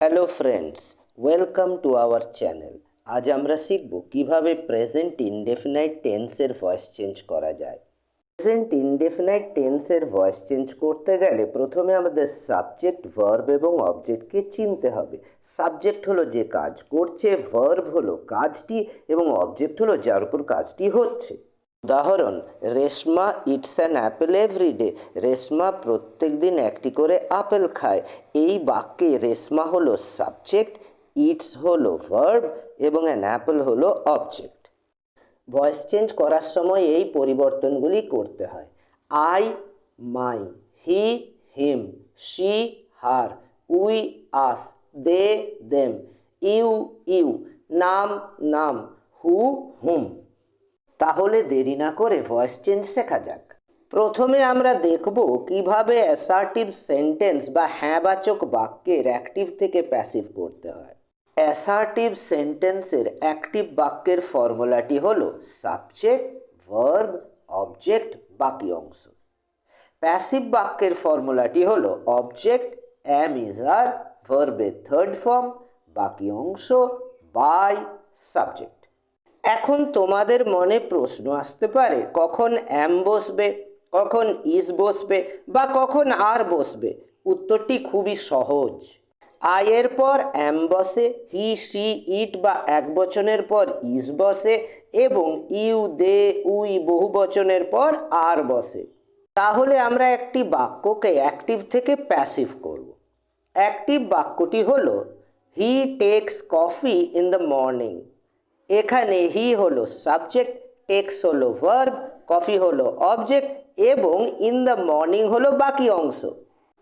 Hello friends welcome to our channel আজ আমরা শিখব কীভাবে প্রেজেন্ট ইনডেফিনাইট টেন্সের ভয়েস চেঞ্জ করা যায়। প্রেজেন্ট ইনডেফিনাইট টেন্সের ভয়েস চেঞ্জ করতে গেলে প্রথমে আমাদের সাবজেক্ট ভার্ব এবং অবজেক্টকে চিনতে হবে। সাবজেক্ট হলো যে কাজ করছে ভার্ব হলো কাজটি এবং অবজেক্ট হলো যার উপর কাজটি হচ্ছে। উদাহরণ, Reshma it's an apple every day Reshma প্রত্যেক দিন একটি করে আপেল খায়। এই বাক্যে রেশমা হলো সাবজেক্ট, ইটস হলো ভার্ব এবং অ্যান অ্যাপেল হলো অবজেক্ট। ভয়েস চেঞ্জ করার সময় এই পরিবর্তনগুলি করতে হয়। I, my, he, him, she, her, we, us, they, them, you you, নাম নাম, হু, হুম। তাহলে দেরি না করে ভয়েস চেঞ্জ শেখা যাক। প্রথমে আমরা দেখব কীভাবে অ্যাসার্টিভ সেন্টেন্স বা হ্যাঁবাচক বাক্যের অ্যাক্টিভ থেকে প্যাসিভ করতে হয়। অ্যাসার্টিভ সেন্টেন্সের অ্যাক্টিভ বাক্যের ফর্মুলাটি হল সাবজেক্ট ভার্ব অবজেক্ট বাকি অংশ। প্যাসিভ বাক্যের ফর্মুলাটি হল অবজেক্ট অ্যাম ইজ আর ভার্বের থার্ড ফর্ম বাকি অংশ বাই সাবজেক্ট এখন তোমাদের মনে প্রশ্ন আসতে পারে, কখন অ্যাম বসবে, কখন ইস বসবে বা কখন আর বসবে? উত্তরটি খুবই সহজ। আয়ের পর অ্যাম বসে, হি, সি, ইট বা এক বচনের পর ইস বসে এবং ইউ, দে, উই বহু বচনের পর আর বসে। তাহলে আমরা একটি বাক্যকে অ্যাক্টিভ থেকে প্যাসিভ করব। অ্যাক্টিভ বাক্যটি হলো, he takes coffee in the morning. এখানে হি হলো সাবজেক্ট টেক্স হলো ভার্ব কফি হলো অবজেক্ট এবং ইন দ্য মর্নিং হলো বাকি অংশ।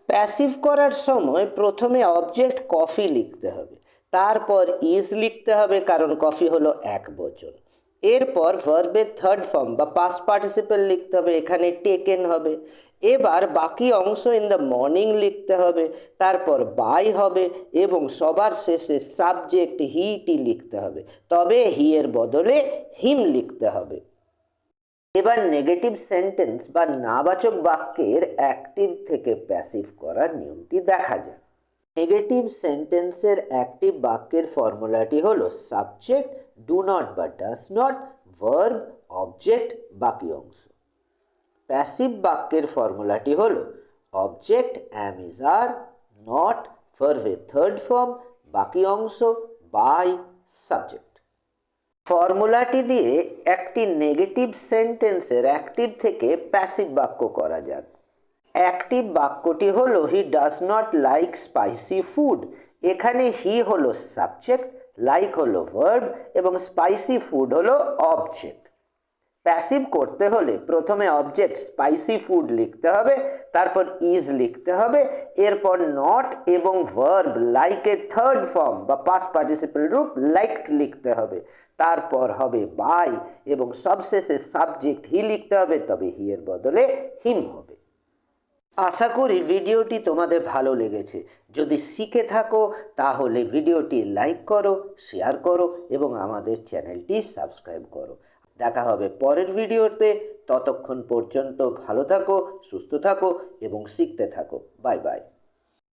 প্যাসিভ করার সময় প্রথমে অবজেক্ট কফি লিখতে হবে। তারপর ইজ লিখতে হবে কারণ কফি হলো এক বচন। এরপর ভার্বের থার্ড ফর্ম বা পাস্ট পার্টিসিপেল লিখতে হবে, এখানে টেকেন হবে। এবার বাকি অংশ ইন দ্য মর্নিং লিখতে হবে, তারপর বাই হবে এবং সবার শেষে সাবজেক্ট হি টি লিখতে হবে। তবে হি এর বদলে হিম লিখতে হবে। এবার নেগেটিভ সেন্টেন্স বা নাবাচক বাক্যের অ্যাক্টিভ থেকে প্যাসিভ করার নিয়মটি দেখা যায় নেগেটিভ সেন্টেন্সের অ্যাক্টিভ বাক্যের ফর্মুলাটি হলো সাবজেক্ট, ডু নট বা ডাস নট, ভার্ব, অবজেক্ট, বাকি অংশ। প্যাসিভ বাক্যের ফর্মুলাটি হলো object, am is are, not ভার্ভের third form, বাকি অংশ, বাই, সাবজেক্ট। ফর্মুলাটি দিয়ে একটি নেগেটিভ সেন্টেন্সের অ্যাক্টিভ থেকে প্যাসিভ বাক্য করা যাক। অ্যাক্টিভ বাক্যটি হলো he does not like spicy food এখানে হি হলো সাবজেক্ট লাইক হলো ভার্ব এবং স্পাইসি ফুড হলো অবজেক্ট প্যাসিভ করতে হলে প্রথমে অবজেক্ট স্পাইসি ফুড লিখতে হবে, তারপর ইজ লিখতে হবে, এরপর নট এবং ভার্ব লাইকের থার্ড ফর্ম বা পাস্ট পার্টিসিপেল রূপ লাইকড লিখতে হবে। তারপর হবে বাই এবং সবশেষে সাবজেক্ট হি লিখতে হবে, তবে হি এর বদলে হিম হবে। আশা করি ভিডিওটি তোমাদের ভালো লেগেছে। যদি শিখে থাকো, তাহলে ভিডিওটি লাইক করো, শেয়ার করো এবং আমাদের চ্যানেলটি সাবস্ক্রাইব করো। দেখা হবে পরের ভিডিওতে। ততক্ষণ পর্যন্ত ভালো থাকো, সুস্থ থাকো এবং শিখতে থাকো। Bye bye.